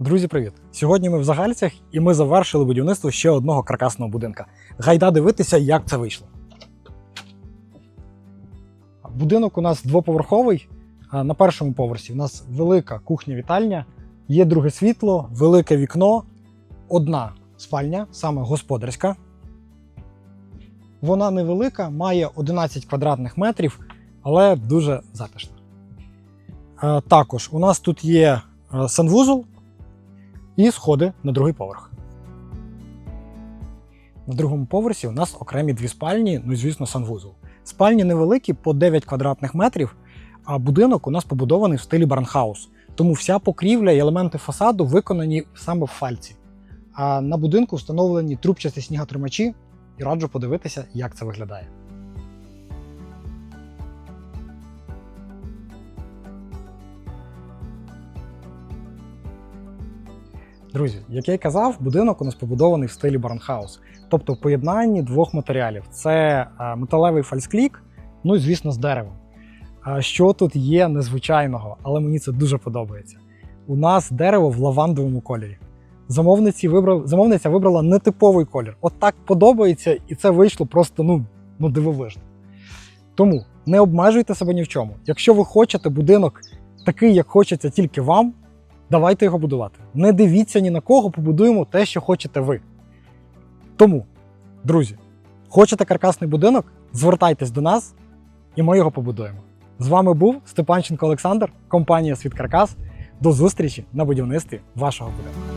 Друзі, привіт! Сьогодні ми в Загальцях і ми завершили будівництво ще одного каркасного будинка. Гайда дивитися, як це вийшло. Будинок у нас двоповерховий. На першому поверсі у нас велика кухня-вітальня, є друге світло, велике вікно, одна спальня, саме господарська. Вона невелика, має 11 квадратних метрів, але дуже затишна. Також у нас тут є санвузол і сходи на другий поверх. На другому поверсі у нас окремі дві спальні, ну і звісно, санвузол. Спальні невеликі по 9 квадратних метрів, а будинок у нас побудований в стилі барнхаус. Тому вся покрівля і елементи фасаду виконані саме в фальці. А на будинку встановлені трубчасті сніготримачі, і раджу подивитися, як це виглядає. Друзі, як я й казав, будинок у нас побудований в стилі барнхаус, тобто в поєднанні двох матеріалів: це е, металевий фальсклік, ну і звісно, з деревом. Що тут є незвичайного, але мені це дуже подобається. У нас дерево в лавандовому кольорі. Замовниці вибрав, замовниця вибрала нетиповий колір. От так подобається, і це вийшло просто ну, ну дивовижно. Тому не обмежуйте себе ні в чому. Якщо ви хочете будинок такий, як хочеться тільки вам, давайте його будувати. Не дивіться ні на кого, побудуємо те, що хочете ви. Тому, друзі, хочете каркасний будинок? Звертайтесь до нас, і ми його побудуємо. З вами був Степанченко Олександр, компанія Світ Каркас. До зустрічі на будівництві вашого будинку.